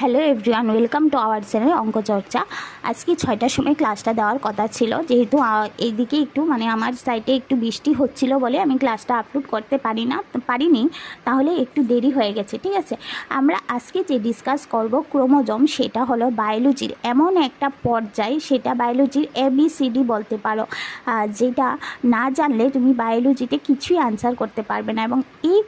Hello everyone welcome to our channel অঙ্ক চর্চা আজকে ছয়টার সময় ক্লাসটা দেওয়ার কথা ছিল, যেহেতু এইদিকে একটু মানে আমার সাইডে একটু বৃষ্টি হচ্ছিল বলে আমি ক্লাসটা আপলোড করতে পারি না, পারিনি, তাহলে একটু দেরি হয়ে গেছে, ঠিক আছে? আমরা আজকে যে ডিসকাস করব ক্রোমোজম, সেটা হলো বায়োলজির এমন একটা পর্যায়, সেটা বায়োলজির এবিসিডি বলতে পারো যেটা না জানলে তুমি বায়োলজিতে কিছুই আনসার করতে পারবে না এবং এই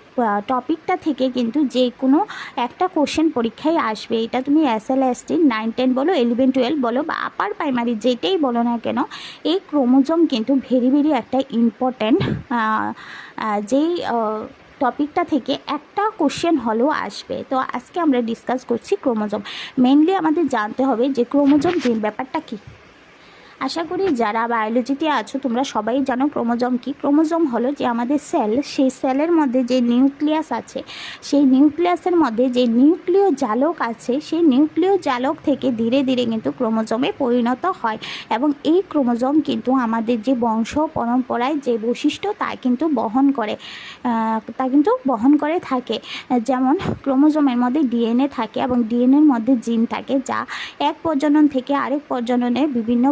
টপিকটা থেকে কিন্তু যে কোনো একটা কোশ্চেন পরীক্ষায় আসবে এটা তুমি S L S T nine ten বলো ইলেভেন টুয়েলভ বলো বা আপার প্রাইমারি যেটাই বলো না কেন, এই ক্রোমোজোম কিন্তু ভেরি ভেরি একটা ইম্পর্ট্যান্ট যেই টপিকটা থেকে একটা কোশ্চেন হলেও আসবে। তো আজকে আমরা ডিসকাস করছি ক্রোমোজোম। মেনলি আমাদের জানতে হবে যে ক্রোমোজোম যে ব্যাপারটা কী। আশা করি যারা বায়োলজিতে আছো, তোমরা সবাই জানো ক্রোমোজোম কি। ক্রোমোজোম হলো যে আমাদের সেল সেই সেলের মধ্যে যে নিউক্লিয়াস আছে, সেই নিউক্লিয়াসের মধ্যে যে নিউক্লিয় জালক আছে, সেই নিউক্লিয় জালক থেকে ধীরে ধীরে কিন্তু ক্রোমোজোমে পরিণত হয় এবং এই ক্রোমোজোম কিন্তু আমাদের যে বংশ পরম্পরায় যে বৈশিষ্ট্য, তা কিন্তু বহন করে তা কিন্তু বহন করে থাকে। যেমন ক্রোমোজোমের মধ্যে ডিএনএ থাকে এবং ডিএনএর মধ্যে জিন থাকে, যা এক প্রজনন থেকে আরেক প্রজননের বিভিন্ন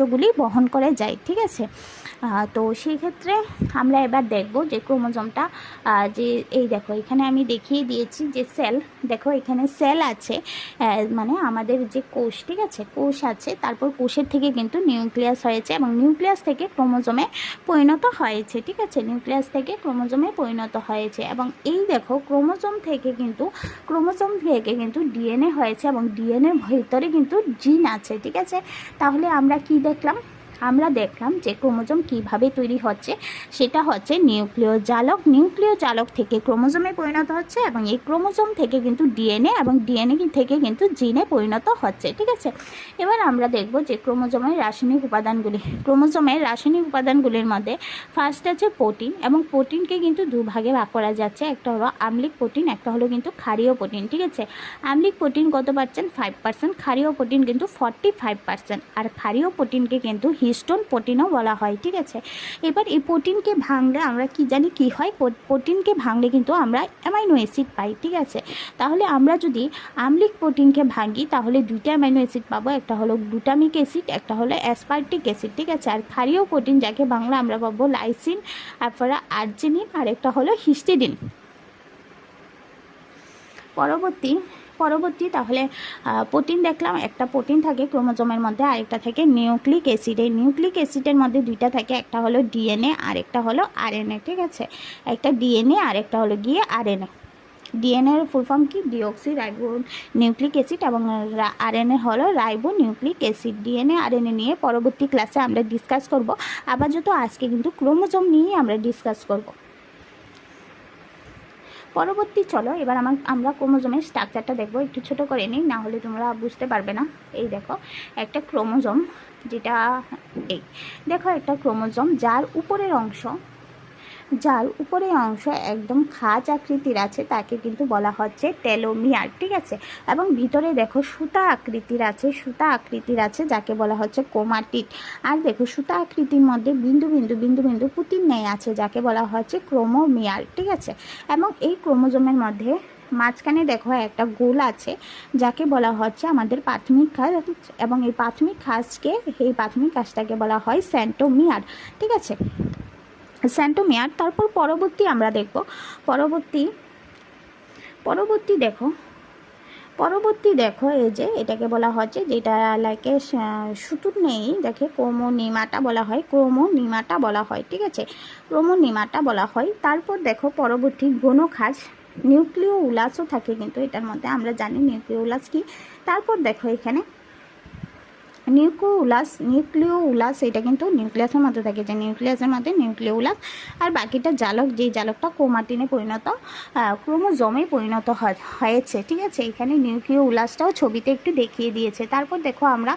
বৈশিষ্ট্যগুলি বহন করে যায় ঠিক আছে? তো সেই ক্ষেত্রে আমরা এবার দেখব যে ক্রোমোজোমটা যে এই দেখো, এখানে আমি দেখিয়ে দিয়েছি যে সেল, দেখো এখানে সেল আছে মানে আমাদের যে কোষ, ঠিক আছে? কোষ আছে, তারপর কোষের থেকে কিন্তু নিউক্লিয়াস হয়েছে এবং নিউক্লিয়াস থেকে ক্রোমোজোমে পরিণত হয়েছে, ঠিক আছে? নিউক্লিয়াস থেকে ক্রোমোজোমে পরিণত হয়েছে এবং এই দেখো, ক্রোমোজোম থেকে কিন্তু, ক্রোমোজোম থেকে কিন্তু ডিএনএ হয়েছে এবং ডিএনএর ভিতরে কিন্তু জিন আছে, ঠিক আছে? তাহলে আমরা কি দেখলাম? আমরা দেখলাম যে ক্রোমোজোম কীভাবে তৈরি হচ্ছে, সেটা হচ্ছে নিউক্লিয় জালক নিউক্লিয় জালক থেকে ক্রোমোজোমে পরিণত হচ্ছে এবং এই ক্রোমোজোম থেকে কিন্তু ডিএনএ এবং ডিএনএ থেকে কিন্তু জিনে পরিণত হচ্ছে, ঠিক আছে? এবার আমরা দেখব যে ক্রোমোজোমের রাসায়নিক উপাদানগুলি, ক্রোমোজোমের রাসায়নিক উপাদানগুলির মধ্যে ফার্স্ট আছে প্রোটিন এবং প্রোটিনকে কিন্তু দুভাগে ভাগ করা যাচ্ছে, একটা হলো আম্লিক প্রোটিন একটা হলো কিন্তু ক্ষারীয় প্রোটিন ঠিক আছে? আম্লিক প্রোটিন কত পার্সেন্ট ফাইভ পার্সেন্ট ক্ষারীয় প্রোটিন কিন্তু ফর্টি ফাইভ পার্সেন্ট আর ক্ষারীয় প্রোটিনকে কিন্তু হিস্টোন প্রোটিনও বলা হয়, ঠিক আছে? এবার এই প্রোটিনকে ভাঙলে আমরা কি জানি কি হয়? প্রো- প্রোটিনকে ভাঙলে কিন্তু আমরা অ্যামাইনো অ্যাসিড পাই, ঠিক আছে? তাহলে আমরা যদি আম্লিক প্রোটিনকে ভাঙি, তাহলে দুইটা অ্যামাইনো অ্যাসিড পাবো, একটা হলো গ্লুটামিক অ্যাসিড, একটা হলো অ্যাসপার্টিক অ্যাসিড, ঠিক আছে? আর ক্ষারীয় প্রোটিন যাকে বাংলা আমরা পাবো লাইসিন, তারপরে আর্জেনিন, আর একটা হলো হিস্টিডিন। পরবর্তী পরবর্তী তাহলে প্রোটিন দেখলাম, একটা প্রোটিন থাকে ক্রোমোজোমের মধ্যে, আরেকটা থাকে নিউক্লিক অ্যাসিড। এই নিউক্লিক অ্যাসিডের মধ্যে দুইটা থাকে, একটা হলো ডিএনএ, আরেকটা হলো আরএনএ, ঠিক আছে? একটা ডিএনএ, আরেকটা হলো গিয়ে আরএনএ। ডিএনএর ফুল ফর্ম কি? ডিঅক্সি রাইবো নিউক্লিক অ্যাসিড এবং আরএনএ হলো ribo nucleic acid. DNA, RNA নিয়ে পরবর্তী ক্লাসে আমরা ডিসকাস করব। আপাতত আজকে কিন্তু ক্রোমোজোম নিয়েই আমরা ডিসকাস করব। পরবর্তী চলো, এবার আমার, আমরা ক্রোমোজোমের স্ট্রাকচারটা দেখব, একটু ছোট করে নিই না হলে তোমরা বুঝতে পারবে না। এই দেখো, একটা ক্রোমোজোম, যেটা, এই, দেখো একটা ক্রোমোজোম, যার উপরের অংশ যার উপরের অংশ একদম খাঁজ আকৃতির আছে, তাকে কিন্তু বলা হচ্ছে টেলোমিয়ার ঠিক আছে? এবং ভিতরে দেখো সুতা আকৃতির আছে, সুতা আকৃতির আছে যাকে বলা হচ্ছে কোমাটিট আর দেখো সুতা আকৃতির মধ্যে বিন্দু বিন্দু বিন্দু বিন্দু পুতির নেই আছে যাকে বলা হচ্ছে ক্রোমোমিয়ার, ঠিক আছে? এবং এই ক্রোমোজোমের মধ্যে মাঝখানে দেখো একটা গোল আছে যাকে বলা হচ্ছে আমাদের প্রাথমিক কাজ এবং এই প্রাথমিক কাজকে এই প্রাথমিক কাজটাকে বলা হয় স্যান্টোমিয়ার, ঠিক আছে? স্যান্টোমিয়ার তারপর পরবর্তী আমরা দেখব। পরবর্তী পরবর্তী দেখো পরবর্তী দেখো এই যে এটাকে বলা হচ্ছে, যেটা লাইকে সুতুর নেই, দেখে ক্রোমোনিমাটা বলা হয়, ক্রোমোনিমাটা বলা হয়, ঠিক আছে? ক্রোমোনিমাটা বলা হয়। তারপর দেখো পরবর্তী গণখাজ নিউক্লিয় উলাসও থাকে কিন্তু এটার মধ্যে, আমরা জানি নিউক্লিয় উলাস কি? তারপর দেখো এখানে নিউক্লিও উলাস নিউক্লিও উলাস এটা কিন্তু নিউক্লিয়াসের মধ্যে থাকে, যে নিউক্লিয়াসের মধ্যে নিউক্লিও উলাস আর বাকিটা জালক যে জালকটা ক্রোমাটিনে পরিণত ক্রোমোজমে পরিণত হয়- হয়েছে, ঠিক আছে? এখানে নিউক্লিও উলাসটাও ছবিতে একটু দেখিয়ে দিয়েছে। তারপর দেখো আমরা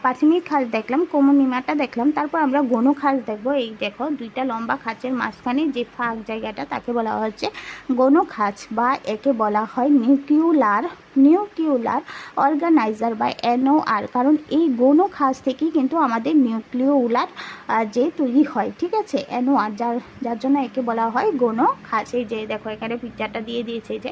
প্রাথমিক খাস দেখলাম কোমোনিমাটা দেখলাম, তারপর আমরা গণ খাস দেখব। এই দেখো, দুইটা লম্বা খাঁচের মাঝখানে যে ফাঁক জায়গাটা, তাকে বলা হচ্ছে গণ খাঁচ বা একে বলা হয় নিউক্লিউলার নিউক্লিউলার অর্গানাইজার বা এনওআর, কারণ এই গৌণ খাস থেকেই কিন্তু আমাদের নিউক্লিওলার যে তৈরি হয়, ঠিক আছে? এনওআর, যার যার জন্য একে বলা হয় গৌণ খাস। এই যে দেখো, এখানে পিকচারটা দিয়ে দিয়েছে যে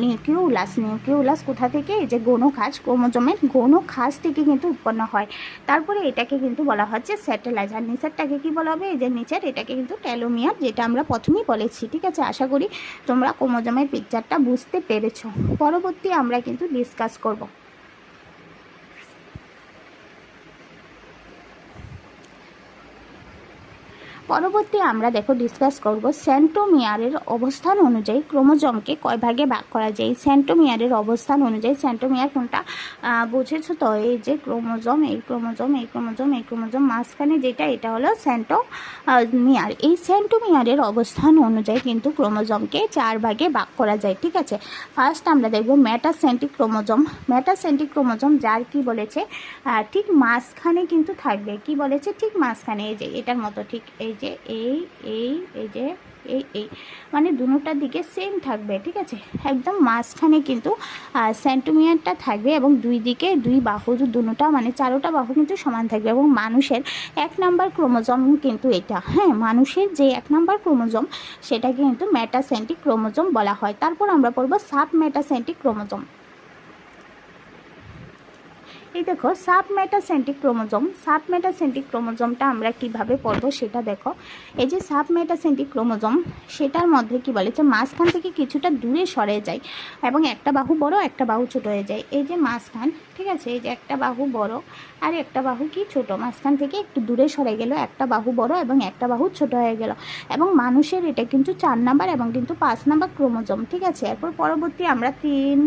নিউক্লিওলাস নিউক্লিওলাস কোথা থেকে? এই যে গৌণ খাস, ক্রোমোজোমের গৌণ খাস থেকে কিন্তু উৎপন্ন হয়। তারপরে এটাকে কিন্তু বলা হচ্ছে স্যাটেলাইজ আর নিচেরটাকে কি বলা হবে? এই যে নিচের, এটাকে কিন্তু টেলোমিয়ার যেটা আমরা প্রথমেই বলেছি, ঠিক আছে? আশা করি তোমরা ক্রোমোজোমের পিকচারটা বুঝতে পেরেছ। পরবর্তী আমরা কিন্তু ডিসকাস করব। পরবর্তী আমরা দেখো ডিসকাস করব সেন্টোমিয়ারের অবস্থান অনুযায়ী ক্রোমোজোমকে কয় ভাগে ভাগ করা যায়? সেন্টোমিয়ারের অবস্থান অনুযায়ী সেন্টোমিয়ার কোনটা? বুঝেছ তো? এই যে ক্রোমোজোম, এই ক্রোমোজোম এই ক্রোমোজোম এই ক্রোমোজোম, মাঝখানে যেটা, এটা হলো সেন্টোমিয়ার এই সেন্টোমিয়ারের অবস্থান অনুযায়ী কিন্তু ক্রোমোজোমকে চার ভাগে ভাগ করা যায়, ঠিক আছে? ফার্স্ট আমরা দেখব মেটাসেন্টিক ক্রোমোজোম মেটাসেন্টিক ক্রোমোজোম যার কি বলেছে? ঠিক মাঝখানে কিন্তু থাকবে। কি বলেছে? ঠিক মাঝখানে, এই যে, এটার মতো, ঠিক এই যে এই এই এই যে এই এই। মানে দুটোটার দিকে সেম থাকবে, ঠিক আছে? একদম মাঝখানে কিন্তু সেন্টোমিয়ারটা থাকবে এবং দুই দিকে দুই বাহু দুটোটা মানে চারোটা বাহু কিন্তু সমান থাকবে এবং মানুষের এক নাম্বার ক্রোমোজোম কিন্তু এটা হ্যাঁ? মানুষের যে এক নাম্বার ক্রোমোজোম, সেটাকে কিন্তু মেটাসেন্টিক ক্রোমোজোম বলা হয়। তারপর আমরা পড়ব সাব মেটাসেন্টিক ক্রোমোজোম। এই দেখো submetacentric chromosome submetacentric ক্রোমোজোমটা আমরা কীভাবে পড়ব সেটা দেখো। এই যে সাব মেটাসেন্টিক ক্রোমোজোম সেটার মধ্যে কি বলে যে মাঝখান থেকে কিছুটা দূরে সরে যায় এবং একটা বাহু বড়, একটা বাহু ছোট হয়ে যায়। এই যে মাঝখান, ঠিক আছে? এই যে একটা বাহু বড় আর একটা বাহু কি ছোট? মাঝখান থেকে একটু দূরে সরে গেল, একটা বাহু বড় এবং একটা বাহু ছোট হয়ে গেল। এবং মানুষের এটা কিন্তু চার নাম্বার এবং কিন্তু পাঁচ নাম্বার ক্রোমোজোম ঠিক আছে? এরপর পরবর্তী আমরা তিন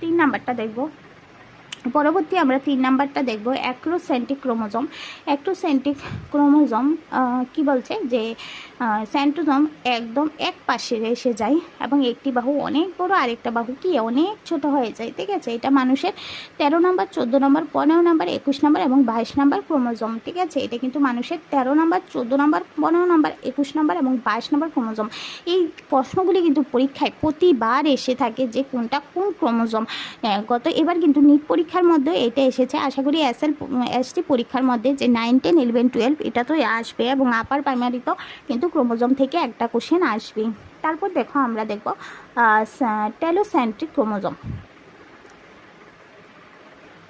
তিন নাম্বারটা দেখব। পরবর্তী আমরা তিন নাম্বারটা দেখব অ্যাক্রোসেন্টিক ক্রোমোজোম অ্যাক্রোসেন্টিক ক্রোমোজোম কি বলছে? যে সেন্টোজোম একদম এক পাশে এসে যায় এবং একটি বাহু অনেক বড়, আরেকটা বাহু কি অনেক ছোট হয়ে যায়, ঠিক আছে? এটা মানুষের তেরো নম্বর, চোদ্দ নম্বর, পনেরো নম্বর, একুশ নম্বর এবং বাইশ নম্বর ক্রোমোজোম ঠিক আছে? এটা কিন্তু মানুষের তেরো নম্বর, চোদ্দ নম্বর, পনেরো নম্বর, একুশ নম্বর এবং বাইশ নম্বর ক্রোমোজোম এই প্রশ্নগুলি কিন্তু পরীক্ষায় প্রতিবার এসে থাকে যে কোনটা কোন ক্রোমোজোম গত এবার কিন্তু নিট পরীক্ষার মধ্যে এটা এসেছে। আশা করি এস এল এস টি পরীক্ষার মধ্যে যে নাইন টেন ইলেভেন টুয়েলভ এটা তো আসবে এবং আপার প্রাইমারি তো কিন্তু ক্রোমোজম থেকে একটা কোশ্চেন আসবে তারপর দেখো আমরা দেখব টেলোসেন্ট্রিক ক্রোমোজোম।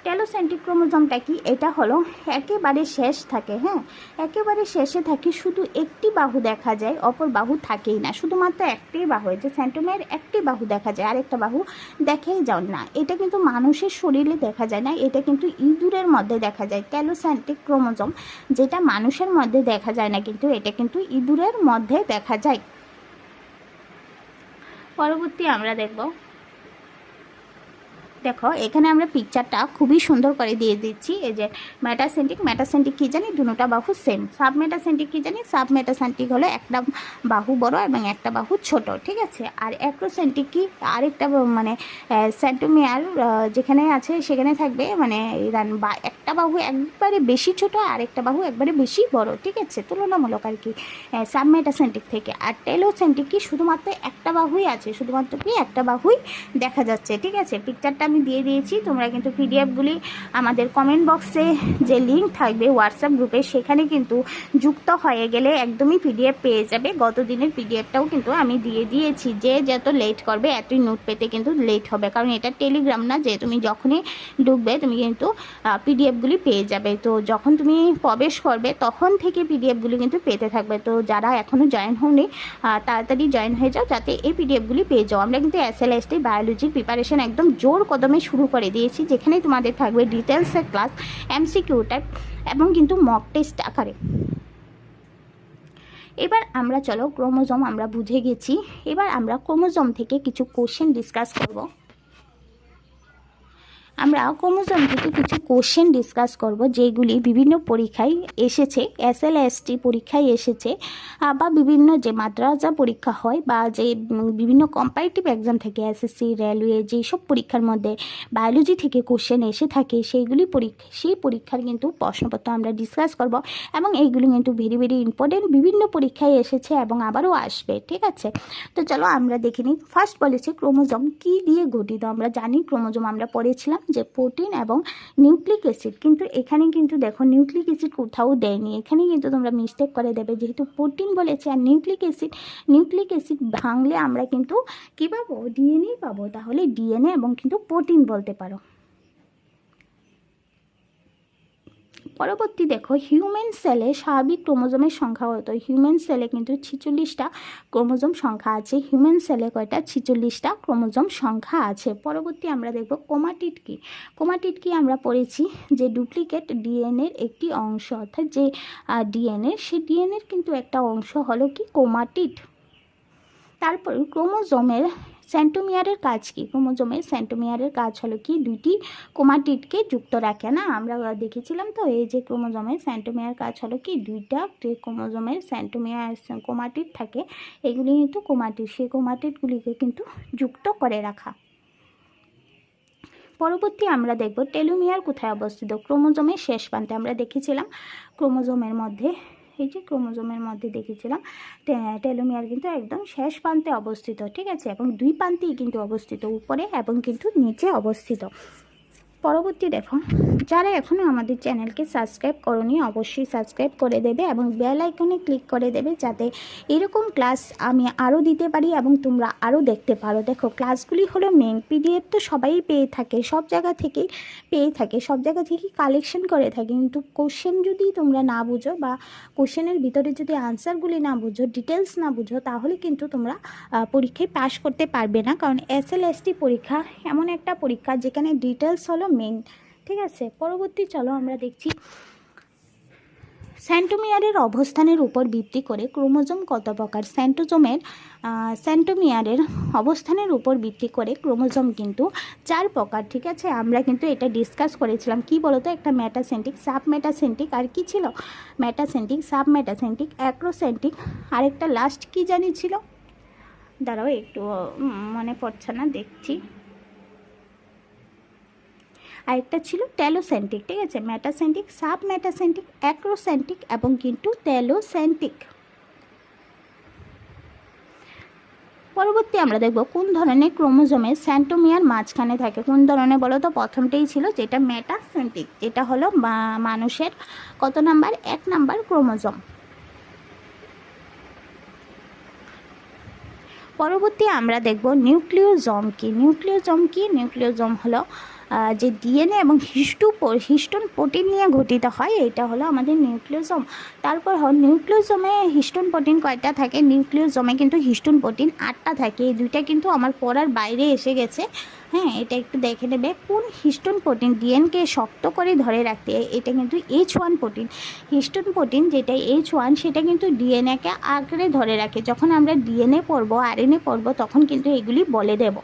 টেলোসেন্ট্রিক ক্রোমোজোমটা কি? এটা হলো একেবারে শেষ থাকে হ্যাঁ? একেবারে শেষে থাকে, শুধু একটি বাহু দেখা যায়, অপর বাহু থাকেই না। শুধুমাত্র একটি বাহু যে সেন্টোমের একটি বাহু দেখা যায়, আরেকটা বাহু দেখেই যাও না। এটা কিন্তু মানুষের শরীরে দেখা যায় না, এটা কিন্তু ইঁদুরের মধ্যে দেখা যায় টেলোসেন্ট্রিক ক্রোমোজোম যেটা মানুষের মধ্যে দেখা যায় না কিন্তু, এটা কিন্তু ইঁদুরের মধ্যে দেখা যায়। পরবর্তী আমরা দেখব। দেখো, এখানে আমরা পিকচারটা খুবই সুন্দর করে দিয়ে দিচ্ছি। এই যে ম্যাটাসেন্টিক ম্যাটাসেন্টিক কী জানি? দুটা বাহু সেম সাব মেটাসেন্টিক কী জানি? সাব মেটাসেন্টিক হলো একটা বাহু বড় এবং একটা বাহু ছোট, ঠিক আছে? আর অ্যাক্রোসেন্টিক কি? আরেকটা মানে সেন্টোমিয়ার যেখানে আছে, সেখানে থাকবে মানে বা, একটা বাহু একবারে বেশি ছোট আর একটা বাহু একবারে বেশি বড়, ঠিক আছে? তুলনামূলক আর কি। সাব মেটাসেন্টিক থেকে। আর টেলোসেন্টিক কি? শুধুমাত্র একটা বাহুই আছে, শুধুমাত্র কি? একটা বাহুই দেখা যাচ্ছে, ঠিক আছে? পিকচারটা আমি দিয়ে দিয়েছি। তোমরা কিন্তু পিডিএফগুলি আমাদের কমেন্ট বক্সে যে লিঙ্ক থাকবে হোয়াটসঅ্যাপ গ্রুপে সেখানে কিন্তু যুক্ত হয়ে গেলে একদমই পিডিএফ পেয়ে যাবে। গত দিনের পিডিএফটাও কিন্তু আমি দিয়ে দিয়েছি। যে যত লেট করবে, এতই নোট পেতে কিন্তু লেট হবে। কারণ এটা টেলিগ্রাম না, যে তুমি যখনই ঢুকবে, তুমি কিন্তু পিডিএফগুলি পেয়ে যাবে। তো যখন তুমি প্রবেশ করবে, তখন থেকে পিডিএফগুলি কিন্তু পেতে থাকবে। তো যারা এখনও জয়েন হওনি তাড়াতাড়ি জয়েন হয়ে যাও, যাতে এই পিডিএফগুলি পেয়ে যাও। আমরা কিন্তু এস এল এস টি বায়োলজির প্রিপারেশন একদম জোর কদমে শুরু করে দিয়েছি যেখানে তোমাদের থাকবে ডিটেলসের ক্লাস এমসিকিউ টাইপ এবং কিন্তু মক টেস্ট আকারে। এবার আমরা চলো ক্রোমোজম আমরা বুঝে গেছি। এবার আমরা ক্রোমোজম থেকে কিছু কোশ্চেন ডিসকাস করব। আমরা ক্রোমোজোম থেকে কিছু কোশ্চেন ডিসকাস করব, যেগুলি বিভিন্ন পরীক্ষায় এসেছে এস এল পরীক্ষায় এসেছে বা বিভিন্ন যে মাদ্রাসা পরীক্ষা হয়, বা যে বিভিন্ন কম্পারেটিভ এক্সাম থেকে এসএসসি রেলওয়ে যেসব পরীক্ষার মধ্যে বায়োলজি থেকে কোশ্চেন এসে থাকে, সেইগুলি পরীক্ষা, সেই পরীক্ষার কিন্তু প্রশ্নপত্র আমরা ডিসকাস করব, এবং এইগুলি কিন্তু ভেরি ভেরি ইম্পর্টেন্ট বিভিন্ন পরীক্ষায় এসেছে এবং আবারও আসবে, ঠিক আছে? তো চলো আমরা দেখে নিই। ফার্স্ট বলেছে ক্রোমোজোম কী দিয়ে গঠিত? আমরা জানি ক্রোমোজোম আমরা পড়েছিলাম যে প্রোটিন এবং নিউক্লিক অ্যাসিড কিন্তু এখানে কিন্তু দেখো নিউক্লিক অ্যাসিড কোথাও দেয়নি। এখানে কিন্তু তোমরা মিস্টেক করে দেবে। যেহেতু প্রোটিন বলেছে আর নিউক্লিক অ্যাসিড নিউক্লিক অ্যাসিড ভাঙলে আমরা কিন্তু কী পাবো? ডিএনএ পাবো। তাহলে ডিএনএ এবং কিন্তু প্রোটিন বলতে পারো। পরবর্তী দেখো হিউম্যান সেলে স্বাভাবিক ক্রোমোজোমের সংখ্যা কত? হিউম্যান সেলে কিন্তু ছিচল্লিশটা ক্রোমোজোম সংখ্যা আছে। হিউম্যান সেলে কয়টা? ছিচল্লিশটা ক্রোমোজোম সংখ্যা আছে। পরবর্তী আমরা দেখব কোমাটিড কি? কোমাটিড কি আমরা পড়েছি যে ডুপ্লিকেট ডিএনএর একটি অংশ, অর্থাৎ যে ডিএনএ সে ডিএনএর কিন্তু একটা অংশ হলো কি? কোমাটিড তারপর ক্রোমোজোমের সেন্টোমিয়ারের কাজ কি? ক্রোমোজোমের সেন্টোমিয়ারের কাজ হলো কি? দুইটি কোমাটিডকে যুক্ত রাখে, না? আমরা দেখেছিলাম তো, এই যে ক্রোমোজোমের সেন্টোমিয়ার কাজ হলো কি? দুইটা ক্রোমোজোমের সেন্টোমিয়ার কোমাটিড থাকে, এগুলি কিন্তু কোমাটিড সেই কোমাটিডগুলিকে কিন্তু যুক্ত করে রাখা। পরবর্তী আমরা দেখব টেলোমিয়ার কোথায় অবস্থিত? ক্রোমোজোমের শেষ প্রান্তে আমরা দেখেছিলাম ক্রোমোজোমের মধ্যে এই যে ক্রোমোজোমের মধ্যে দেখেছিলাম টেলোমিয়ার কিন্তু একদম শেষ প্রান্তে অবস্থিত, ঠিক আছে? এবং দুই প্রান্তেই কিন্তু অবস্থিত, উপরে এবং কিন্তু নিচে অবস্থিত। পরবর্তী দেখো যারা এখনও আমাদের চ্যানেলকে সাবস্ক্রাইব করনি অবশ্যই সাবস্ক্রাইব করে দেবে এবং বেল আইকনে ক্লিক করে দেবে যাতে এরকম ক্লাস আমি আরও দিতে পারি এবং তোমরা আরও দেখতে পারো। দেখো, ক্লাসগুলি হলো মেন পিডিএফ তো সবাই পেয়ে থাকে, সব জায়গা থেকেই পেয়ে থাকে, সব জায়গা থেকেই কালেকশন করে থাকে। কিন্তু কোশ্চেন যদি তোমরা না বুঝো বা কোশ্চেনের ভিতরে যদি আনসারগুলি না বুঝো ডিটেলস না বুঝো, তাহলে কিন্তু তোমরা পরীক্ষায় পাশ করতে পারবে না। কারণ এস এল পরীক্ষা এমন একটা পরীক্ষা যেখানে ডিটেলস হলো মেইন ঠিক আছে? পরবর্তী চলো আমরা দেখছি। সেন্টোমিয়ারের অবস্থানের উপর ভিত্তি করে ক্রোমোজোম কত প্রকার? সেন্টোজোমের আহ, সেন্টোমিয়ারের অবস্থানের উপর ভিত্তি করে ক্রোমোজোম কিন্তু চার প্রকার ঠিক আছে? আমরা কিন্তু এটা ডিসকাস করেছিলাম। কি বলতো? একটা মেটাসেন্টিক সাব মেটাসেন্টিক আর কি ছিল? মেটাসেন্টিক সাব মেটাসেন্টিক অ্যাক্রোসেন্টিক আরেকটা লাস্ট কি জানি ছিল? দাঁড়াও একটু মনে পড়ছে না দেখছি। আরেকটা ছিল টেলোসেন্টিক ঠিক আছে? ম্যাটাসেন্টিক সাব ম্যাটাসেন্টিক অ্যাক্রোসেন্টিক এবং কিন্তু টেলোসেন্টিক পরবর্তী আমরা দেখব কোন ধরনের ক্রোমোজোমে স্যান্টোমিয়ার মাঝখানে থাকে। কোন ধরনের বলো তো? প্রথমটাই ছিল যেটা মেটাসেন্টিক যেটা হলো মানুষের কত নাম্বার? এক নাম্বার ক্রোমোজোম। পরবর্তী আমরা দেখব নিউক্লিওজম কি? নিউক্লিওজম কি? নিউক্লিওজম হলো যে ডিএনএ এবং হিস্টু হিস্টোন প্রোটিন নিয়ে গঠিত হয় এটা হলো আমাদের নিউক্লিওজম তারপর নিউক্লিওজমে হিস্টোন প্রোটিন কয়টা থাকে? নিউক্লিওজমে কিন্তু হিস্টোন প্রোটিন আটটা থাকে। এই দুইটা কিন্তু আমার পড়ার বাইরে এসে গেছে। হ্যাঁ এটা একটু দেখে নেবে। কোন হিস্টোন প্রোটিন ডিএনকে শক্ত করে ধরে রাখতে? এটা কিন্তু H one protein. Histone protein যেটা এইচ ওয়ান সেটা কিন্তু ডিএনএকে আঁকড়ে ধরে রাখে। যখন আমরা ডিএনএ পড়ব আরএনএ পড়ব, তখন কিন্তু এগুলি বলে দেব।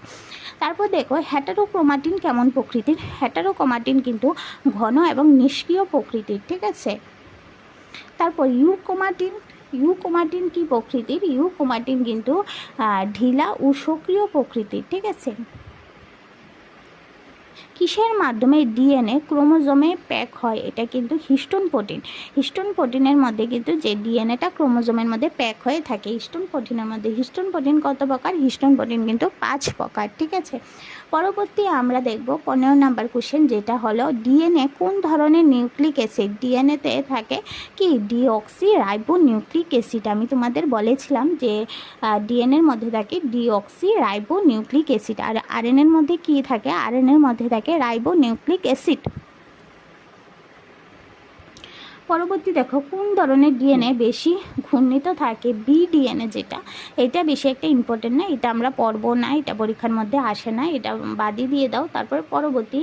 তারপর দেখো হ্যাটারোক্রোমাটিন কেমন প্রকৃতির? হ্যাটারোক্রোমাটিন কিন্তু ঘন এবং নিষ্ক্রিয় প্রকৃতির, ঠিক আছে? তারপর ইউক্রোমাটিন ইউকোমাটিন কি প্রকৃতির? ইউক্রোমাটিন কিন্তু ঢিলা ও সক্রিয় প্রকৃতির, ঠিক আছে? কিসের মাধ্যমে ডিএনএ ক্রোমোজোমে প্যাক হয়? এটা কিন্তু হিস্টোন প্রোটিন। হিস্টোন প্রোটিনের মধ্যে কিন্তু যে ডিএনএটা ক্রোমোজোমের মধ্যে প্যাক হয়ে থাকে, হিস্টোন প্রোটিনের মধ্যে হিস্টোন প্রোটিন কত প্রকার? হিস্টোন প্রোটিন কিন্তু পাঁচ প্রকার, ঠিক আছে? পরবর্তী আমরা দেখব পনেরো নাম্বার কোশ্চেন যেটা হলো ডিএনএ কোন ধরনের নিউক্লিক অ্যাসিড? ডিএনএতে থাকে কি? Deoxyribonucleic acid. আমি তোমাদের বলেছিলাম যে ডিএনএর মধ্যে থাকে ডিঅক্সি রাইবো নিউক্লিক অ্যাসিড। আর আরএনএর মধ্যে কি থাকে? আরএনএর মধ্যে থাকে রাইবো নিউক্লিক অ্যাসিড। পরবর্তী দেখো কোন ধরনের ডিএনএ বেশি ঘূর্ণিত থাকে? বি ডিএনএ যেটা এটা বেশি একটা ইম্পর্টেন্ট না এটা আমরা পড়ব না এটা পরীক্ষার মধ্যে আসে না এটা বাদই দিয়ে দাও। তারপর পরবর্তী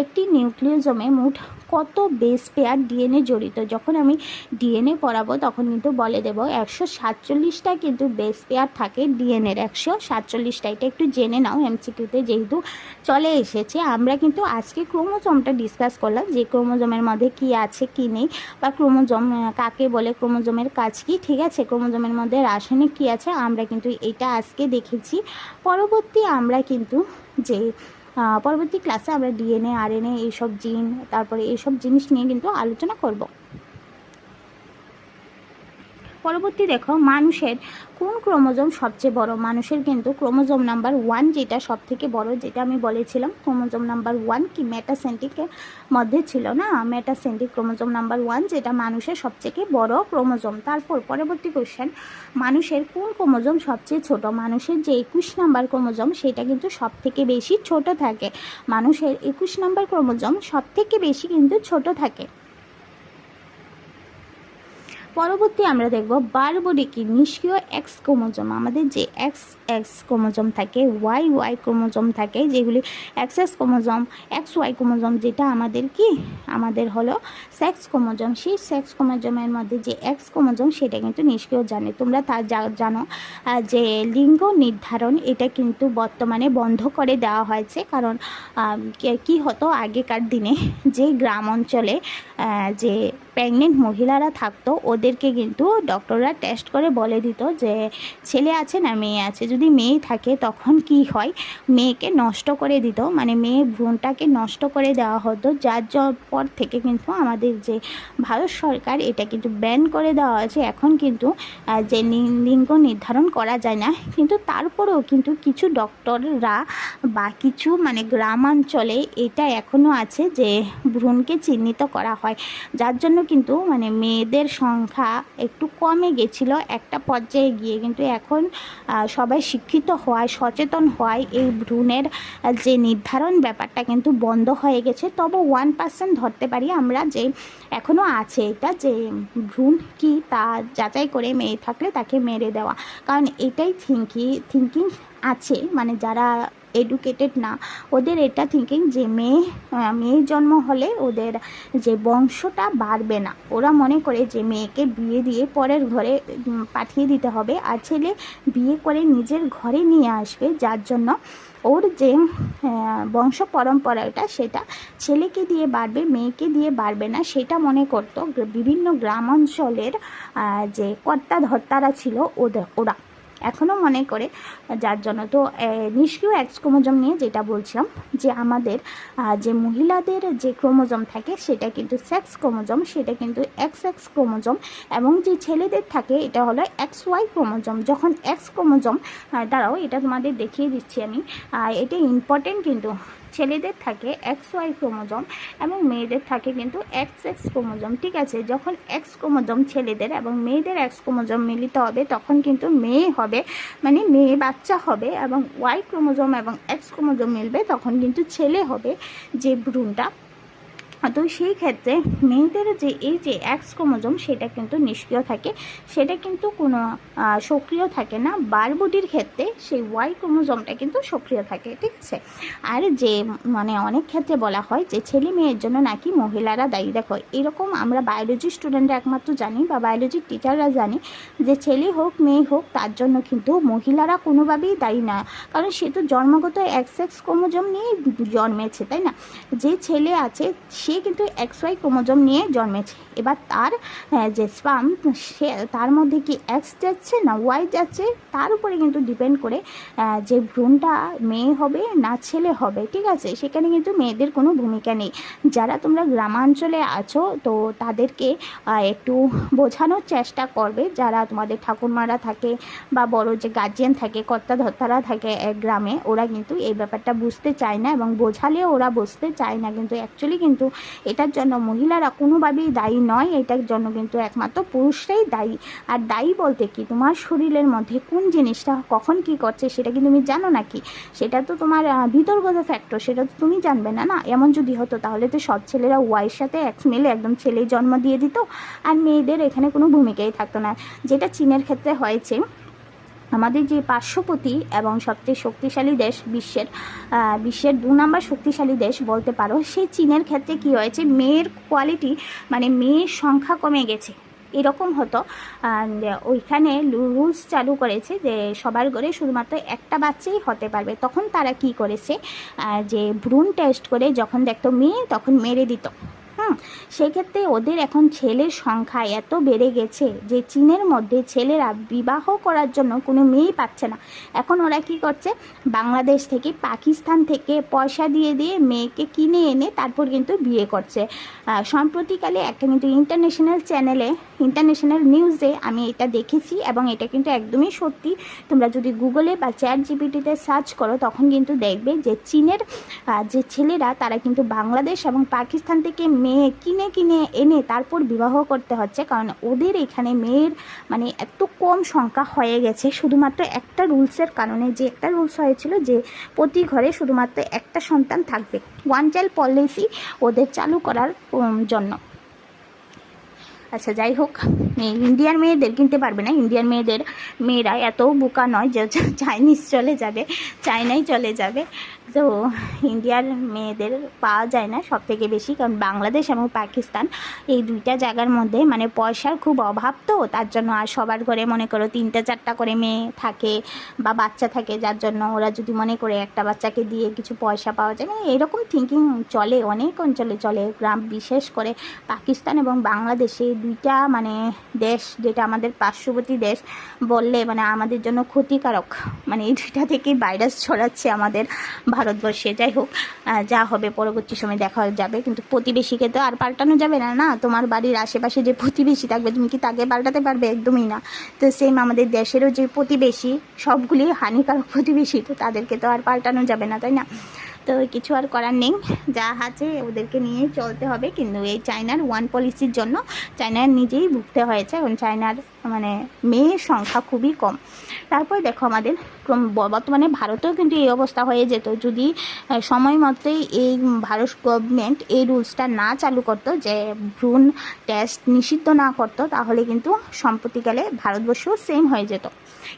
একটি নিউক্লিওজমে মোট কত বেস পেয়ার ডিএনএ জড়িত? যখন আমি ডিএনএ পড়াবো তখন কিন্তু বলে দেবো একশো সাতচল্লিশটা কিন্তু বেস পেয়ার থাকে ডিএনএর একশো সাতচল্লিশটা এটা একটু জেনে নাও এমসিকিউতে যেহেতু চলে এসেছে। আমরা কিন্তু আজকে ক্রোমোজোমটা ডিসকাস করলাম যে ক্রোমোজোমের মধ্যে কি আছে কি নেই বা ক্রোমোজোম ক্রোমোজম কাকে বলে ক্রোমোজমের কাজ কি? ঠিক আছে, ক্রোমোজমের মধ্যে রাসায়নিক কি আছে? আমরা কিন্তু এটা আজকে দেখেছি। পরবর্তী আমরা কিন্তু যে পরবর্তী ক্লাসে আমরা ডিএনএ আরএনএ এইসব জিন তারপরে এইসব জিনিস নিয়ে কিন্তু আলোচনা করব। পরবর্তী দেখো, মানুষের কোন ক্রোমোজোম সবচেয়ে বড়? মানুষের কিন্তু ক্রোমোজোম নাম্বার ওয়ান যেটা সব থেকে বড়, যেটা আমি বলেছিলাম, ক্রোমোজোম নাম্বার ওয়ান কি মেটাসেন্টিকের মধ্যে ছিল না? মেটাসেন্টিক ক্রোমোজোম নাম্বার ওয়ান যেটা মানুষের সবথেকে বড় ক্রোমোজোম। তারপর পরবর্তী কোশ্চেন মানুষের কোন ক্রোমোজোম সবচেয়ে ছোট? মানুষের যে একুশ নাম্বার ক্রোমোজোম, সেটা কিন্তু সব থেকে বেশি ছোট থাকে। মানুষের একুশ নাম্বার ক্রোমোজোম সব থেকে বেশি কিন্তু ছোট থাকে। পরবর্তী আমরা দেখব বারবরিকি নিষ্ক্রিয় এক্স ক্রোমোজোম। আমাদের যে এক্স এক্স ক্রোমোজোম থাকে ওয়াই ওয়াই ক্রোমোজোম থাকে, যেগুলি X X chromosome X Y chromosome, যেটা আমাদের কি? আমাদের হলো সেক্স ক্রোমোজোম। সেই সেক্স ক্রোমোজোমের মধ্যে যে এক্স ক্রোমোজোম, সেটা কিন্তু নিষ্ক্রিয় জানে। তোমরা তা জানো যে লিঙ্গ নির্ধারণ, এটা কিন্তু বর্তমানে বন্ধ করে দেওয়া হয়েছে। কারণ কি হতো আগেকার দিনে যে গ্রাম অঞ্চলে যে প্রেগনেন্ট মহিলারা থাকতো, ওদেরকে কিন্তু ডক্টররা টেস্ট করে বলে দিত যে, ছেলে আছে না মেয়ে আছে? যদি মেয়ে থাকে তখন কি হয়? মেয়েকে নষ্ট করে দিত মানে মেয়ে ভ্রূণটাকে নষ্ট করে দেওয়া হতো। যার পর থেকে কিন্তু আমাদের যে ভারত সরকার এটা কিন্তু ব্যান করে দেওয়া আছে এখন কিন্তু যে লিঙ্গ নির্ধারণ করা যায় না, কিন্তু তারপরেও কিন্তু কিছু ডক্টররা বা কিছু মানে গ্রামাঞ্চলে এটা এখনও আছে যে ভ্রূণকে চিহ্নিত করা হয়। যার জন্য কিন্তু মানে মেয়েদের সংখ্যা একটু কমে গেছিল একটা পর্যায়ে গিয়ে। কিন্তু এখন সবাই শিক্ষিত হওয়ায়, সচেতন হওয়ায় এই ভ্রূণের যে নির্ধারণ ব্যাপারটা কিন্তু বন্ধ হয়ে গেছে। তবে ওয়ান পার্সেন্ট ধরতে পারি আমরা যে এখনও আছে এটা যে ভ্রূণ কি তা যাচাই করে মেয়ে থাকলে তাকে মেরে দেওয়া। কারণ এটাই থিঙ্কি, থিঙ্কিং আছে। মানে যারা এডুকেটেড না। ওদের এটা থিঙ্কিং যে মেয়ে আহ, মেয়ে জন্ম হলে ওদের যে বংশটা বাড়বে না। ওরা মনে করে যে মেয়েকে বিয়ে দিয়ে পরের ঘরে পাঠিয়ে দিতে হবে। আর ছেলে বিয়ে করে নিজের ঘরে নিয়ে আসবে। যার জন্য ওর যে বংশ পরম্পরাটা সেটা ছেলেকে দিয়ে বাড়বে মেয়েকে দিয়ে বাড়বে না। সেটা মনে করতো বিভিন্ন গ্রামাঞ্চলের আহ, যে কর্তা ধর্তারা ছিল ওদের ওরা। এখনও মনে করে যার জন্য তো নিষ্ক্রিয় এক্স ক্রোমোজোম নিয়ে যেটা বলছিলাম, যে আমাদের যে মহিলাদের যে ক্রোমোজোম থাকে, সেটা কিন্তু সেক্স ক্রোমোজোম, সেটা কিন্তু এক্স এক্স ক্রোমোজম এবং যে ছেলেদের থাকে, এটা হলো এক্স ওয়াই ক্রোমোজম। যখন এক্স ক্রোমোজোম দাঁড়াও, এটা তোমাদের দেখিয়ে দিচ্ছি আমি। এটা ইম্পর্টেন্ট কিন্তু, ছেলেদের থাকে এক্স ওয়াই ক্রোমোজম এবং মেয়েদের থাকে কিন্তু এক্স এক্স ক্রোমোজোম, ঠিক আছে? যখন এক্স ক্রোমোজম ছেলেদের এবং মেয়েদের এক্স ক্রোমোজোম মিলিত হবে, তখন কিন্তু মেয়ে হবে মানে মেয়ে বাচ্চা হবে এবং ওয়াই ক্রোমোজোম এবং এক্স ক্রোমোজোম মিলবে, তখন কিন্তু ছেলে হবে যে ভ্রূণটা। তো সেই ক্ষেত্রে মেয়েদের যে, এই যে এক্স ক্রোমোজোম সেটা কিন্তু নিষ্ক্রিয় থাকে। সেটা কিন্তু কোনো সক্রিয় থাকে না। বারবুডির ক্ষেত্রে সেই ওয়াই ক্রোমোজোমটা কিন্তু সক্রিয় থাকে, ঠিক আছে? আর যে মানে অনেক ক্ষেত্রে বলা হয় যে, ছেলে মেয়ের জন্য নাকি মহিলারা দায়ী। দেখো, এরকম আমরা বায়োলজি স্টুডেন্টরা একমাত্র জানি বা বায়োলজির টিচাররা জানি যে, ছেলে হোক, মেয়ে হোক, তার জন্য কিন্তু মহিলারা কোনোভাবেই দায়ী না। কারণ সে তো জন্মগত এক্স এক্স ক্রোমোজোম নিয়েই জন্মেছে, তাই না? যে ছেলে আছে সে কিন্তু এক্স ওয়াই ক্রোমোজোম নিয়ে জন্মেছে। এবার তার যে স্পাম সে, তার মধ্যে কি এক্স যাচ্ছে না ওয়াই যাচ্ছে, তার উপরে কিন্তু ডিপেন্ড করে যে ভ্রূণটা মেয়ে হবে না ছেলে হবে, ঠিক আছে? সেখানে কিন্তু মেয়েদের কোনো ভূমিকা নেই। যারা তোমরা গ্রামাঞ্চলে আছো, তো তাদেরকে একটু বোঝানোর চেষ্টা করবে। যারা তোমাদের ঠাকুরমারা থাকে বা বড় যে গার্জিয়ান থাকে কর্তা ধর্তারা থাকে এক গ্রামে, ওরা কিন্তু এই ব্যাপারটা বুঝতে চায় না এবং বোঝালেও ওরা বুঝতে চায় না। কিন্তু অ্যাকচুয়ালি কিন্তু এটার জন্য মহিলারা কোনোভাবেই দায়ী নয়, এটার জন্য কিন্তু একমাত্র পুরুষরাই দায়ী। আর দায়ী বলতে কি? তোমার শরীরের মধ্যে কোন জিনিসটা কখন কি করছে সেটা কি তুমি জানো নাকি? সেটা তো তোমার ভিতরগত ফ্যাক্টর সেটা তো তুমি জানবে না না? এমন যদি হতো তাহলে তো সব ছেলেরা ওয়াইয়ের সাথে এক মেলে একদম ছেলেই জন্ম দিয়ে দিত, আর মেয়েদের এখানে কোনো ভূমিকাই থাকতো না। যেটা চীনের ক্ষেত্রে হয়েছে আমাদের যে পার্শ্বপতি এবং সবচেয়ে শক্তিশালী দেশ বিশ্বের বিশ্বের দু নম্বর শক্তিশালী দেশ বলতে পারো, সেই চীনের ক্ষেত্রে কি হয়েছে? মেয়ের কোয়ালিটি মানে মেয়ের সংখ্যা কমে গেছে। এরকম হতো। ওইখানে রুলস চালু করেছে যে সবার ঘরে শুধুমাত্র একটা বাচ্চাই হতে পারবে। তখন তারা কি করেছে? যে ভ্রূণ টেস্ট করে যখন দেখতো মেয়ে, তখন মেরে দিত। সেক্ষেত্রে ওদের এখন ছেলের সংখ্যা এত বেড়ে গেছে যে চীনের মধ্যে ছেলেরা বিবাহ করার জন্য কোনো মেয়েই পাচ্ছে না। এখন ওরা কি করছে? বাংলাদেশ থেকে, পাকিস্তান থেকে পয়সা দিয়ে দিয়ে মেয়েকে কিনে এনে তারপর কিন্তু বিয়ে করছে। সম্প্রতিকালে একটা কিন্তু ইন্টারন্যাশনাল চ্যানেলে ইন্টারন্যাশনাল নিউজে আমি এটা দেখেছি এবং এটা কিন্তু একদমই সত্যি। তোমরা যদি গুগলে বা চ্যাট জিপিটিতে সার্চ করো, তখন কিন্তু দেখবে যে চীনের যে ছেলেরা, তারা কিন্তু বাংলাদেশ এবং পাকিস্তান থেকে মেয়ে কিনে কিনে এনে তারপর বিবাহ করতে হচ্ছে, কারণ ওদের এখানে মেয়ের মানে এত কম সংখ্যা হয়ে গেছে। শুধুমাত্র একটা রুলসের কারণে যে একটা রুলস হয়েছিল যে প্রতি ঘরে শুধুমাত্র একটা সন্তান থাকবে। ওয়ান চাইল্ড পলিসি ওদের চালু করার জন্য। আচ্ছা যাই হোক ইন্ডিয়ার মেয়েদের কিনতে পারবে না। ইন্ডিয়ার মেয়েদের, মেয়েরা এত বোকা নয় যে চাইনিজ চলে যাবে চায়নাই চলে যাবে। তো ইন্ডিয়ার মেয়েদের পাওয়া যায় না সব থেকে বেশি, কারণ বাংলাদেশ এবং পাকিস্তান এই দুইটা জায়গার মধ্যে মানে পয়সার খুব অভাব তো, তার জন্য আর সবার ঘরে মনে করো তিনটা চারটা করে মেয়ে থাকে বা বাচ্চা থাকে, যার জন্য ওরা যদি মনে করে একটা বাচ্চাকে দিয়ে কিছু পয়সা পাওয়া যায় মানে এরকম থিঙ্কিং চলে, অনেক অঞ্চলে চলে, গ্রাম বিশেষ করে পাকিস্তান এবং বাংলাদেশে দুইটা মানে দেশ যেটা আমাদের পার্শ্ববর্তী দেশ বললে মানে আমাদের জন্য ক্ষতিকারক মানে এই দুইটা থেকেই ভাইরাস ছড়াচ্ছে আমাদের ভারতবর্ষে। যাই হোক যা হবে পরবর্তী সময় দেখা যাবে। কিন্তু প্রতিবেশীকে তো আর পাল্টানো যাবে না না? তোমার বাড়ির আশেপাশে যে প্রতিবেশী থাকবে, তুমি কি তাকে পাল্টাতে পারবে? একদমই না। তো সেম আমাদের দেশেরও যে প্রতিবেশী, সবগুলি হানিকারক প্রতিবেশী, তো তাদেরকে তো আর পাল্টানো যাবে না, তাই না? তো কিছু আর করার নেই। যা আছে ওদেরকে নিয়েই চলতে হবে। কিন্তু এই চায়নার ওয়ান পলিসির জন্য চায়নার নিজেই ভুগতে হয়েছে। এবং চায়নার মানে মেয়ের সংখ্যা খুবই কম। তারপর দেখো আমাদের বর্তমানে ভারতেও কিন্তু এই অবস্থা হয়ে যেত। যদি সময় মতোই এই ভারত গভর্নমেন্ট এই রুলসটা না চালু করতো, যে ভ্রূণ টেস্ট নিষিদ্ধ না করতো, তাহলে কিন্তু সম্প্রতিকালে ভারতবর্ষও সেম হয়ে যেত।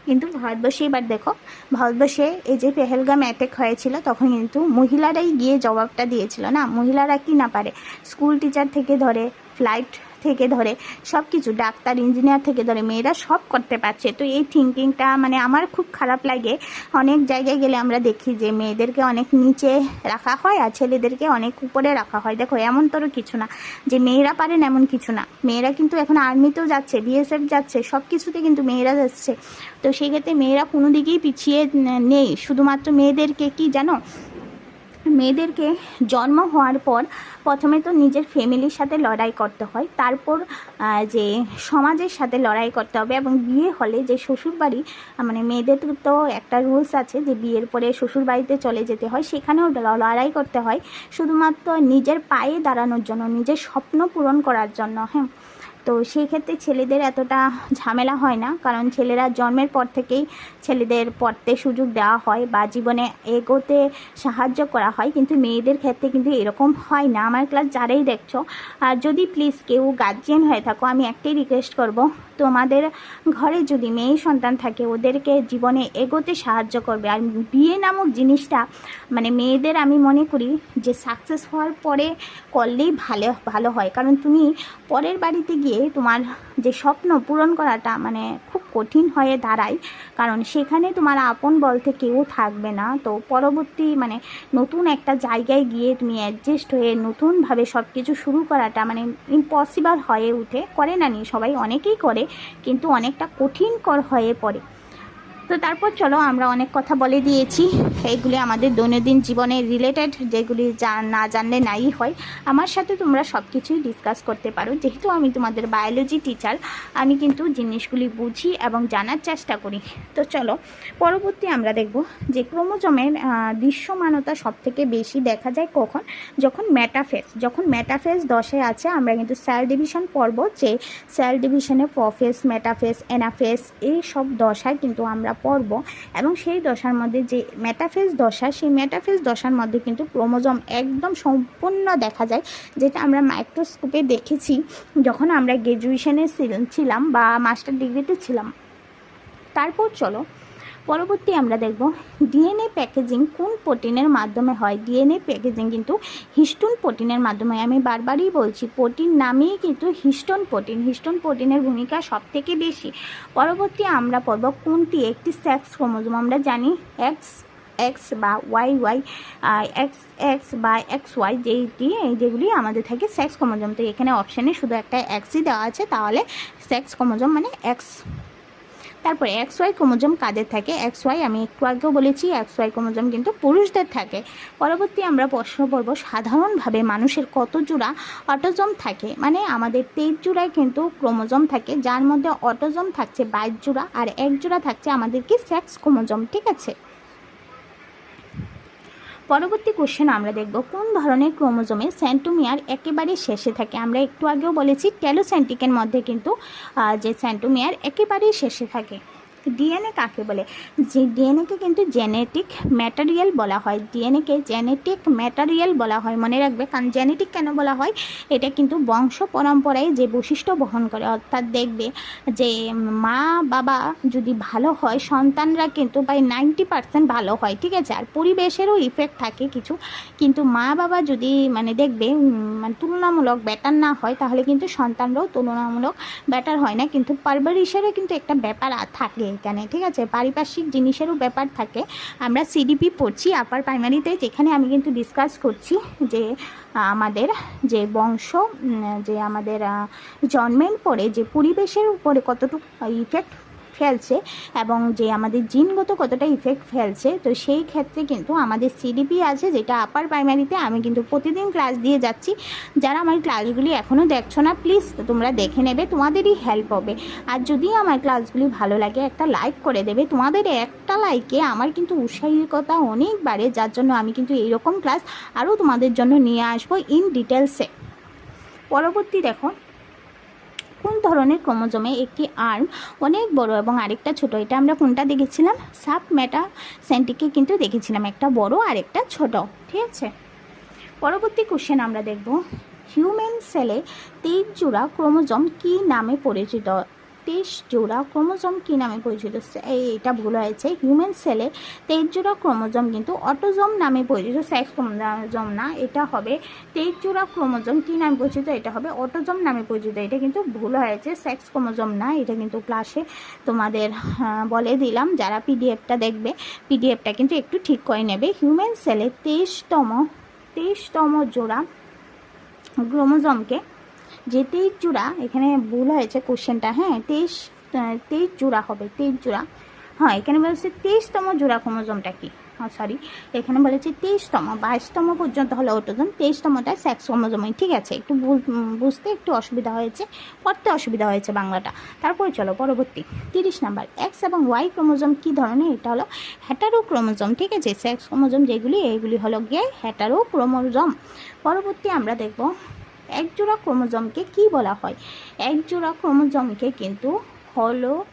কিন্তু ভারতবর্ষে এবার দেখো, ভারতবর্ষে এই যে পেহেলগাম অ্যাটাক হয়েছিল, তখন কিন্তু মহিলারাই গিয়ে জবাবটা দিয়েছিল না? মহিলারা কি না পারে? স্কুল টিচার থেকে ধরে ফ্লাইট থেকে ধরে সব কিছু ডাক্তার ইঞ্জিনিয়ার থেকে ধরে, মেয়েরা সব করতে পারছে। তো এই থিঙ্কিংটা মানে আমার খুব খারাপ লাগে। অনেক জায়গায় গেলে আমরা দেখি যে মেয়েদেরকে অনেক নিচে রাখা হয় আর ছেলেদেরকে অনেক উপরে রাখা হয়। দেখো এমন তোর কিছু না যে মেয়েরা পারেন এমন কিছু না। মেয়েরা কিন্তু এখন আর্মিতেও যাচ্ছে বিএসএফ যাচ্ছে সব কিছুতে কিন্তু মেয়েরা যাচ্ছে। তো সেক্ষেত্রে মেয়েরা কোনো দিকেই পিছিয়ে নেই। শুধুমাত্র মেয়েদেরকে কি জানো? মেয়েদেরকে জন্ম হওয়ার পর প্রথমে তো নিজের ফ্যামিলির সাথে লড়াই করতে হয়, তারপর যে সমাজের সাথে লড়াই করতে হবে এবং বিয়ে হলে যে শ্বশুরবাড়ি মানে মেয়েদের তো একটা রুলস আছে যে বিয়ের পরে শ্বশুরবাড়িতে চলে যেতে হয়, সেখানেও লড়াই করতে হয়, শুধুমাত্র নিজের পায়ে দাঁড়ানোর জন্য, নিজের স্বপ্ন পূরণ করার জন্য হ্যাঁ। তো সেই ক্ষেত্রে ছেলেদের এতটা ঝামেলা হয় না, কারণ ছেলেরা জন্মের পর থেকেই ছেলেদের পড়তে সুযোগ দেওয়া হয় বা জীবনে এগোতে সাহায্য করা হয়, কিন্তু মেয়েদের ক্ষেত্রে কিন্তু এরকম হয় না। আমার ক্লাস যারাই দেখছ, আর যদি প্লিজ কেউ গার্জিয়ান হয়ে থাকো, আমি একটাই রিকোয়েস্ট করব, তোমাদের ঘরে যদি মেয়ে সন্তান থাকে, ওদেরকে জীবনে এগোতে সাহায্য করবে। আর বিয়ে নামক জিনিসটা মানে মেয়েদের আমি মনে করি যে সাকসেস হওয়ার পরে করলেই ভালো ভালো হয়। কারণ তুমি পরের বাড়িতে গিয়ে তোমার যে স্বপ্ন পূরণ করাটা মানে খুব কঠিন হয়ে দাঁড়ায়। কারণ সেখানে তোমার আপন বলতে কেউ থাকবে না। তো পরবর্তী মানে নতুন একটা জায়গায় গিয়ে তুমি অ্যাডজাস্ট হয়ে নতুনভাবে সব কিছু শুরু করাটা মানে ইম্পসিবল হয়ে উঠে। করে না নি সবাই অনেকেই করে, কিন্তু অনেকটা কঠিনকর হয়ে পড়ে। তো তারপর চলো, আমরা অনেক কথা বলে দিয়েছি। এইগুলি আমাদের দৈনন্দিন জীবনের রিলেটেড যেগুলি না জানলে নাই হয়। আমার সাথে তোমরা সব কিছুই ডিসকাস করতে পারো। যেহেতু আমি তোমাদের বায়োলজি টিচার আমি কিন্তু জিনিসগুলি বুঝি এবং জানার চেষ্টা করি। তো চলো, পরবর্তী আমরা দেখব যে ক্রোমোজোমের দৃশ্যমানতা সব থেকে বেশি দেখা যায় কখন? যখন মেটাফেজ যখন মেটাফেজ দশে আছে, আমরা কিন্তু সেল ডিভিশন পর্ব যে সেল ডিভিশনে প্রফেস মেটাফেস এনাফেস এই সব দশায় কিন্তু আমরা পড়ব এবং সেই দশার মধ্যে যে মেটাফেজ দশা, সেই মেটাফেজ দশার মধ্যে কিন্তু ক্রোমোজম একদম সম্পূর্ণ দেখা যায়, যেটা আমরা মাইক্রোস্কোপে দেখেছি যখন আমরা গ্র্যাজুয়েশনে ছিলাম বা মাস্টার ডিগ্রিতে ছিলাম। তারপর চলো পরবর্তী আমরা দেখব ডিএনএ প্যাকেজিং কোন প্রোটিনের মাধ্যমে হয়। ডিএনএ প্যাকেজিং কিন্তু হিস্টোন প্রোটিনের মাধ্যমে। আমি বারবারই বলছি, প্রোটিন নামেই কিন্তু হিস্টোন প্রোটিন। হিস্টোন প্রোটিনের ভূমিকা সব থেকে বেশি। পরবর্তী আমরা পড়ব কোনটি? একটি সেক্স ক্রোমোজোম। আমরা জানি এক্স এক্স বা ওয়াই ওয়াই এক্স এক্স বা এক্স, ওয়াই যেইটি যেগুলি আমাদের থাকে সেক্স ক্রোমোজোম। তো এখানে অপশানে শুধু একটা এক্সই দেওয়া আছে। তাহলে সেক্স ক্রোমোজোম মানে এক্স। তারপরে এক্স ওয়াই কোমোজম কাদের থাকে? এক্স ওয়াই আমি একটু আগেও বলেছি এক্স ওয়াই ক্রোমোজম কিন্তু পুরুষদের থাকে। পরবর্তী আমরা প্রশ্ন পড়ব সাধারণভাবে মানুষের কত জোড়া অটোজম থাকে? মানে আমাদের তেইশ জোড়ায় কিন্তু ক্রোমোজম থাকে, যার মধ্যে অটোজম থাকছে বাইশ জোড়া আর এক জোড়া থাকছে আমাদের কি সেক্স ক্রোমোজোম, ঠিক আছে? পরবর্তী কোশ্চেন আমরা দেখব, কোন ধরনের ক্রোমোজোমে স্যান্টোমিয়ার একেবারে শেষে থাকে? আমরা একটু আগেও বলেছি টেলোসেন্টিকের মধ্যে কিন্তু যে স্যান্টোমিয়ার একেবারেই শেষে থাকে। ডিএনএ কাকে বলে? যে ডিএনএকে কিন্তু জেনেটিক ম্যাটারিয়াল বলা হয়। ডিএনএকে জেনেটিক ম্যাটারিয়াল বলা হয়, মনে রাখবে। কারণ জেনেটিক কেন বলা হয়? এটা কিন্তু বংশ পরম্পরায় যে বৈশিষ্ট্য বহন করে, অর্থাৎ দেখবে যে মা, বাবা যদি ভালো হয়, সন্তানরা কিন্তু প্রায় নাইনটি পার্সেন্ট ভালো হয়, ঠিক আছে? আর পরিবেশেরও ইফেক্ট থাকে কিছু। কিন্তু মা, বাবা যদি মানে দেখবে মানে তুলনামূলক বেটার না হয়, তাহলে কিন্তু সন্তানরাও তুলনামূলক বেটার হয় না। কিন্তু পারভারিশেরও কিন্তু একটা ব্যাপার থাকে। এখানে, ঠিক আছে? পারিপার্শ্বিক জিনিসেরও ব্যাপার থাকে। আমরা সিডিপি পড়ছি আপার প্রাইমারিতে যেখানে আমি কিন্তু ডিসকাস করছি যে, আমাদের যে বংশ যে আমাদের জন্মের পরে যে পরিবেশের উপরে কতটুকু ইফেক্ট ফেলছে এবং যে আমাদের জিনগত কতটা ইফেক্ট ফেলছে, তো সেই ক্ষেত্রে কিন্তু আমাদের সিডিপি আছে যেটা আপার প্রাইমারিতে আমি কিন্তু প্রতিদিন ক্লাস দিয়ে যাচ্ছি। যারা আমার ক্লাসগুলি এখনও দেখছ না প্লিজ তোমরা দেখে নেবে, তোমাদেরই হেল্প হবে। আর যদি আমার ক্লাসগুলি ভালো লাগে, একটা লাইক করে দেবে। তোমাদের একটা লাইকে আমার কিন্তু উৎসাহিকতা অনেক বাড়ে, যার জন্য আমি কিন্তু এইরকম ক্লাস আরও তোমাদের জন্য নিয়ে আসব ইন ডিটেলসে পরবর্তী দেখো কোন ধরনের ক্রোমোজোমে একটি আর্ম অনেক বড় এবং আরেকটা ছোট? এটা আমরা কোনটা দেখেছিলাম? সাব ম্যাটা সেন্টিকে কিন্তু দেখেছিলাম, একটা বড় আর একটা ছোট। ঠিক আছে? পরবর্তী কোশ্চেন আমরা দেখব। হিউম্যান সেলে তেইশ জোড়া ক্রোমোজম কি নামে পরিচিত? তেইশ জোড়া ক্রোমোজোম কি নামে পরিচিত? এটা ভুল হয়েছে। হিউম্যান সেলে তেইশ জোড়া ক্রোমোজোম কিন্তু অটোজোম নামে পরিচিত। সেক্স ক্রোমোজোম না, এটা হবে তেইশ জোড়া ক্রোমোজোম কি নামে পরিচিত? এটা হবে অটোজম নামে পরিচিত। এটা কিন্তু ভুল হয়েছে। সেক্স ক্রোমোজোম না, এটা কিন্তু ক্লাসে তোমাদের বলে দিলাম। যারা পিডিএফটা দেখবে, পিডিএফটা কিন্তু একটু ঠিক করে নেবে। হিউম্যান সেলে তেইশতম তেইশতম জোড়া ক্রোমোজোমকে যে তেইশ জোড়া এখানে ভুল হয়েছে কোশ্চেনটা হ্যাঁ তেইশ তেইশ জোড়া হবে, তেইশ জোড়া হ্যাঁ এখানে বলেছে তেইশতম জোড়া ক্রোমোজোমটা কি? হ্যাঁ সরি এখানে বলেছে তেইশতম, বাইশতম পর্যন্ত হলো অটোজোম, তেইশতমটা সেক্স ক্রোমোজোমই, ঠিক আছে? একটু বুঝতে একটু অসুবিধা হয়েছে, পড়তে অসুবিধা হয়েছে বাংলাটা। তারপরে চলো, পরবর্তী, তিরিশ নাম্বার এক্স এবং ওয়াই ক্রোমোজোম কী ধরনের? এটা হলো হ্যাটারো ক্রোমোজোম ঠিক আছে? সেক্স ক্রোমোজোম যেগুলি এইগুলি হলো গিয়ে হ্যাটারো ক্রোমোজোম পরবর্তী আমরা দেখব এক জোড়া ক্রোমোজোমকে কি বলা হয়? এক জোড়া ক্রোমোজোমকে কিন্তু হলো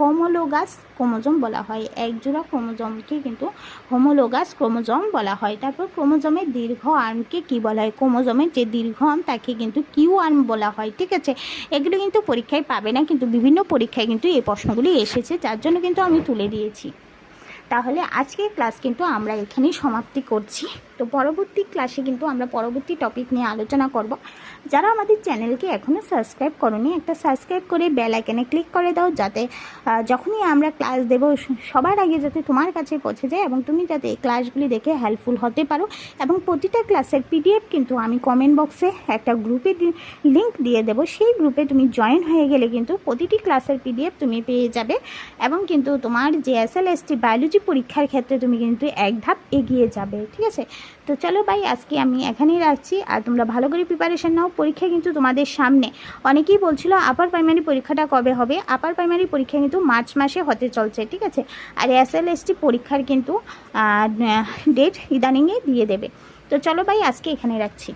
হোমোলোগাস ক্রোমোজোম বলা হয়। এক জোড়া ক্রোমোজোমকে কিন্তু হোমোলোগাস ক্রোমোজম বলা হয়। তারপর ক্রোমোজোমের দীর্ঘ আর্মকে কি বলা হয়? ক্রোমোজমের যে দীর্ঘ আর্ম, তাকে কিন্তু কিউ আর্ম বলা হয়। ঠিক আছে? এগুলো কিন্তু পরীক্ষায় পাবে না, কিন্তু বিভিন্ন পরীক্ষায় কিন্তু এই প্রশ্নগুলি এসেছে, যার জন্য কিন্তু আমি তুলে দিয়েছি। তাহলে আজকের ক্লাস কিন্তু আমরা এখানেই সমাপ্তি করছি। তো পরবর্তী ক্লাসে কিন্তু আমরা পরবর্তী টপিক নিয়ে আলোচনা করব। যারা আমাদের চ্যানেলকে এখনও সাবস্ক্রাইব করনি, একটা সাবস্ক্রাইব করে বেল আইকনে ক্লিক করে দাও যাতে যখনই আমরা ক্লাস দেব সবার আগে যাতে তোমার কাছে পৌঁছে যায় এবং তুমি যাতে এই ক্লাসগুলি দেখে হেল্পফুল হতে পারো এবং প্রতিটা ক্লাসের পিডিএফ কিন্তু আমি কমেন্ট বক্সে একটা গ্রুপে লিঙ্ক দিয়ে দেবো। সেই গ্রুপে তুমি জয়েন হয়ে গেলে কিন্তু প্রতিটি ক্লাসের পিডিএফ তুমি পেয়ে যাবে এবং কিন্তু তোমার যে S L S T biology পরীক্ষার ক্ষেত্রে তুমি কিন্তু এক ধাপ এগিয়ে যাবে, ঠিক আছে? তো চলো ভাই, আজকে আমি এখানেই রাখছি। আর তোমরা ভালো করে প্রিপারেশান নাও। পরীক্ষা কিন্তু তোমাদের সামনে। অনেকেই বলছিল আপার প্রাইমারি পরীক্ষাটা কবে হবে? আপার প্রাইমারি পরীক্ষা কিন্তু মার্চ মাসে হতে চলছে, ঠিক আছে? আর এস এল এস টি পরীক্ষার কিন্তু ডেট ইদানিংয়ে দিয়ে দেবে। তো চলো ভাই, আজকে এখানে রাখছি।